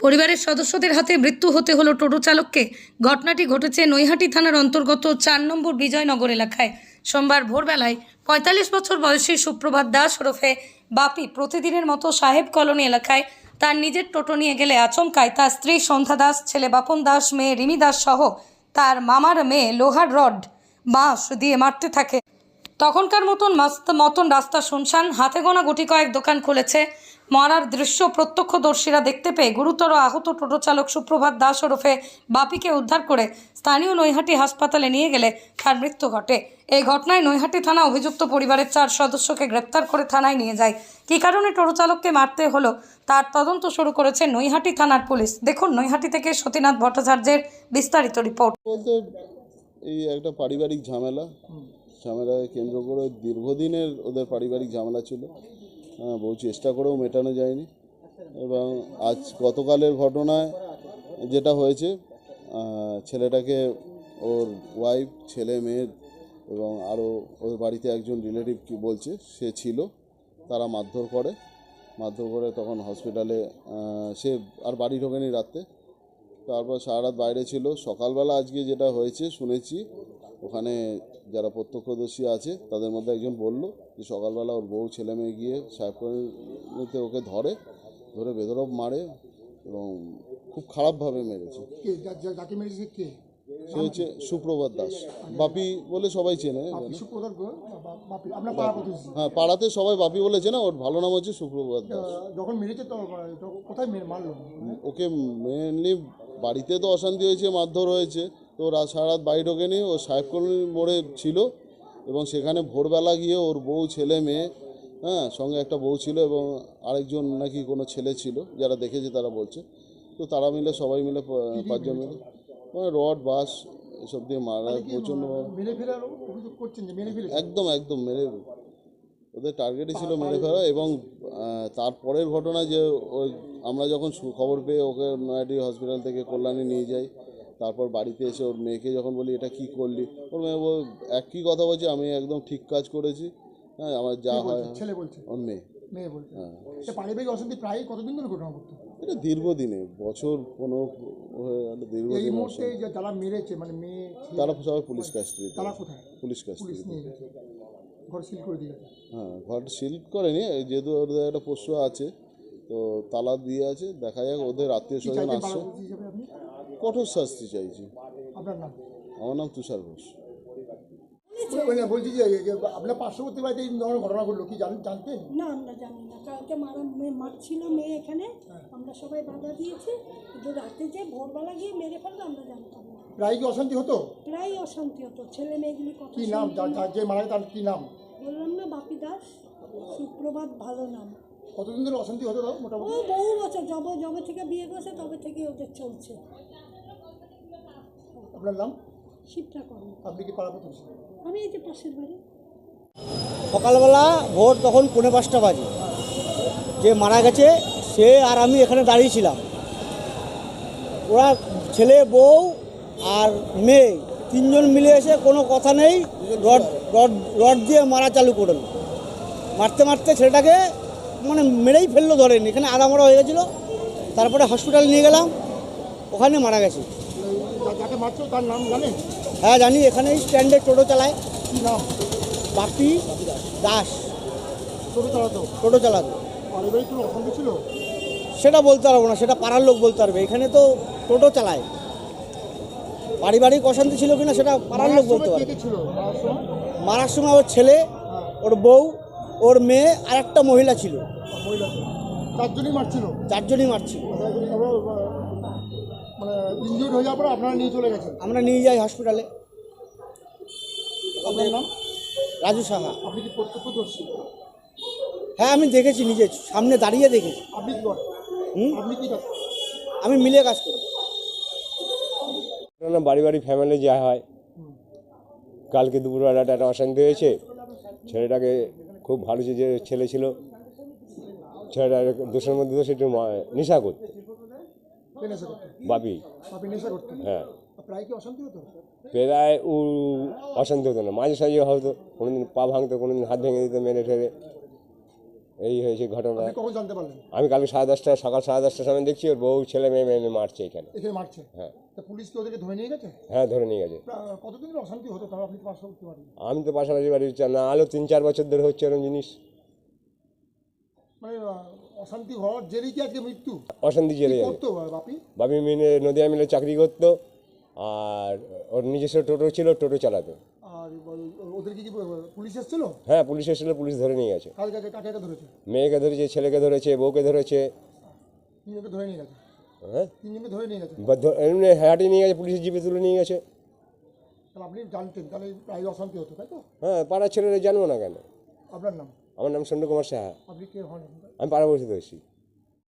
পরিবারের সদস্যদের হাতে মৃত্যু হতে হলো টোটো চালককে। ঘটনাটি ঘটেছে নৈহাটি থানার অন্তর্গত চার নম্বর বিজয়নগর এলাকায়। সোমবার ভোরবেলায় পঁয়তাল্লিশ বছর বয়সী সুপ্রভাত দাস ওরফে বাপি প্রতিদিনের মতো সাহেব কলোনি এলাকায় তার নিজের টোটো নিয়ে গেলে আচমকায় তার স্ত্রী সন্ধ্যা দাস, ছেলে বাপন দাস, মেয়ে রিমি দাস সহ তার মামার মেয়ে লোহার রড, বাঁশ দিয়ে মারতে থাকে। তখনকার মতন মতন রাস্তা শুনশান, হাতে গোনা গুটি কয়েক দোকান খুলেছে। মরার দৃশ্য প্রত্যক্ষদর্শীরা দেখতে পেয়ে গুরুতর আহত টোটো চালক সুপ্রভাত দাস ওরফে বাপিকে উদ্ধার করে স্থানীয় নৈহাটি হাসপাতালে নিয়ে গেলে তার মৃত্যু ঘটে। এই ঘটনায় নৈহাটি থানা অভিযুক্ত পরিবারের চার সদস্যকে গ্রেপ্তার করে থানায় নিয়ে যায়। কী কারণে টোটো চালককে মারতে হলো তার তদন্ত শুরু করেছে নৈহাটি থানার পুলিশ। দেখুন নৈহাটি থেকে সতীনাথ ভট্টাচার্যের বিস্তারিত রিপোর্ট। এই একটা পারিবারিক ঝামেলা। ঝামেলাকে কেন্দ্র করে দীর্ঘদিনের ওদের পারিবারিক ঝামেলা ছিল। হ্যাঁ, বহু চেষ্টা করেও মেটানো যায়নি। এবং আজ গতকালের ঘটনায় যেটা হয়েছে ছেলেটাকে ওর ওয়াইফ ছেলে মেয়ের এবং আরও ওর বাড়িতে একজন রিলেটিভ কি বলছে সে ছিল তারা মারধর করে। মারধর করে তখন হসপিটালে সে আর বাড়ি ঢোকেনি রাত্রে। তারপর সারা রাত বাইরে ছিল। সকালবেলা আজকে যেটা হয়েছে শুনেছি ওখানে যারা প্রত্যক্ষদর্শী আছে তাদের মধ্যে একজন বলল যে সকালবেলা ওর বউ ছেলে মেয়ে গিয়ে সাহেবকর্মীতে ওকে ধরে ধরে বেদরব মারে এবং খুব খারাপভাবে মেরেছে। সে হচ্ছে সুপ্রভাত দাস। বাপি বলে সবাই চেনে হ্যাঁ পাড়াতে সবাই বাপি বলে চেনে ওর ভালো নাম হচ্ছে সুপ্রভাত দাস। যখন মেরেছে তো কোথায় ওকে মেনলি বাড়িতে তো অশান্তি হয়েছে মারধর হয়েছে তো রা- সারা রাত বাড়ি ঢোকেনি ও সাহেব কলোনি মোড়ে ছিল এবং সেখানে ভোরবেলা গিয়ে ওর বউ ছেলে মেয়ে হ্যাঁ সঙ্গে একটা বউ ছিল এবং আরেকজন নাকি কোনো ছেলে ছিল যারা দেখেছে তারা বলছে। তো তারা মিলে সবাই মিলে পাঁচজন মিলে? মানে রড বাস এসব দিয়ে মারা প্রচণ্ড একদম একদম মেরে ওদের টার্গেটই ছিল মেরে ফেলা এবং তারপরের ঘটনা যে ওই আমরা যখন খবর পেয়ে ওকে নয়াডি হসপিটাল থেকে কল্যাণী নিয়ে যাই তারপর বাড়িতে এসে ওর মেয়েকে যখন বলি এটা কি করলি? ওর মেয়ে বল একই কথা বলছে আমি একদম ঠিক কাজ করেছি। হ্যাঁ আমার যা হয় ছেলে বলছে? ওর মেয়ে। মেয়ে বলছে। হ্যাঁ। পারিবারিক অশান্তি প্রায় কতদিন ধরে ঘটনা এটা দীর্ঘদিনে বছর পনেরো হয়ে গেল এই দীর্ঘদিন মুহূর্তে যারা মেরেছে মানে মেয়ে তারা সবাই পুলিশ কাস্টডি তারা কোথায়? পুলিশ কাস্টডি ঘর সিল করে দিয়ে হ্যাঁ ঘর সিল করেনি যেহেতু ওদের একটা পশু আছে তো তালা দিয়ে আছে দেখা যাক ওদের আত্মীয় স্বজন আসছে পাড়া প্রতিবেশী হিসাবে আপনি কঠোর শাস্তি চাইছি। আপনার নাম? আমার নাম তুষার ঘোষ। বলছি যে যে আপনার পার্শ্ববর্তী বাড়িতে এই ধরনের ঘটনা ঘটলো কি জান- জানতেন? না আমরা জানি না। কালকে মারা মেয়ে মারছিল মেয়ে এখানে। আমরা সবাই বাধা দিয়েছি। কিন্তু রাতে যে ভোরবেলা গিয়ে মেরে ফেলল আমরা জানতাম না। প্রায় কি অশান্তি হতো? প্রায় অশান্তি হতো। ছেলে মেয়েগুলি কথা কি নাম? যার যে মারা তার কি নাম? বললাম না বাপি দাস। সুপ্রভাত ভালো নাম। কতদিন ধরে অশান্তি হতো মোটামুটি? বহু বছর যবে যবে থেকে বিয়ে করেছে তবে থেকে ওদের চলছে। আপনার নাম? শিবটা আপনি কি পাড়া প্রতিবেশী আমি এই যে পাশের বাড়ি। সকালবেলা ভোর তখন পৌনে পাঁচটা বাজে। যে মারা গেছে সে আর আমি এখানে দাঁড়িয়েছিলাম ওরা ছেলে বউ আর মেয়ে তিনজন মিলে এসে কোনো কথা নেই রড রড রড দিয়ে মারা চালু করল। মারতে মারতে ছেলেটাকে মানে মেরেই ফেলল ধরেন। এখানে আধা মরা হয়ে গেছিল। তারপরে হসপিটাল নিয়ে গেলাম। ওখানে মারা গেছে। যাকে মারছো তার নাম জানেন? হ্যাঁ জানি এখানে স্ট্যান্ডে টোটো চালায়। কি নাম? বাপি দাস। টোটো চালাতো? টোটো চালাতো। পারিবারিক কোনো অশান্তি ছিল? সেটা বলতে পারব না সেটা পাড়ার লোক বলতে পারবে। এখানে তো টোটো চালায়। পারিবারিক অশান্তি ছিল কিনা সেটা পাড়ার লোক বলতে পারবে। ছিল? মারার সময়? ওর ছেলে ওর বউ ওর মেয়ে আর একটা মহিলা ছিল। চারজনই মারছিল? চারজনই মারছিল। মানে হয়ে যাওয়ার পর আপনারা নিয়ে চলে গেছেন? আমরা নিয়ে যাই হসপিটালে। আপনার নাম? রাজু সাহা। আপনি কি প্রত্যক্ষদর্শী? হ্যাঁ আমি দেখেছি নিজে সামনে দাঁড়িয়ে দেখেছি। আপনি কি করেন? হুম? আপনি কি কাজ আমি মিলে কাজ করি। ঘটনা বাড়ি বাড়ি ফ্যামিলি যা হয়। কালকে দুপুরবেলা একটা অশান্তি হয়েছে। ছেলেটাকে খুব ভালো যে ছেলে ছিল। ছেলেটা দোষের মধ্যে দোষ একটু মা- নেশা করতে বাপি। হ্যাঁ। প্রায় হতো? ও অশান্তি হতো না। মাঝে সাঝে হয়তো কোনোদিন পা ভাঙতো কোনোদিন হাত ভেঙে দিত মেরে ঠেরে। এই হয়েছে ঘটনা। আমি কালকে সাড়ে দশটা সকাল সাড়ে দশটার সময় দেখছি ওর বউ ছেলে মেয়ে মেয়ে মারছে এখানে। মারছে? হ্যাঁ। পুলিশ কি ওদেরকে ধরে নিয়ে গেছে? হ্যাঁ ধরে নিয়ে গেছে। কতদিন অশান্তি হতো? তাও আপনি পাশে উঠতে পারেন আমি তো পাশাপাশি বাড়ি না আলো তিন চার বছর ধরে হচ্ছে এরকম জিনিস। মানে অশান্তি হওয়ার জেরেই কি আজকে মৃত্যু? অশান্তি জেলে যাবে করতো বাপি? বাপি মিলে নদিয়া মিলে চাকরি করতো আর ওর নিজস্ব টোটো ছিল টোটো চালাতো। আর ওদেরকে কি পুলিশ এসেছিল? হ্যাঁ পুলিশ এসেছিল পুলিশ ধরে নিয়ে গেছে। কাল কাকে কাকে কাকে ধরেছে? মেয়েকে ধরেছে ছেলেকে ধরেছে বউকে ধরেছে। তিনজনকে ধরে নিয়ে গেছে? হ্যাঁ? তিনজনকে ধরে নিয়ে গেছে? এমনি হাঁটি নিয়ে গেছে পুলিশের জিপে তুলে নিয়ে গেছে। আপনি জানতেন তাহলে প্রায় অশান্তি হতো তাই তো? হ্যাঁ পাড়ার ছেলেরা জানব না কেন? আপনার নাম? আমার নাম সন্ধ্য কুমার সাহা আমি পাড়া বসে দোষী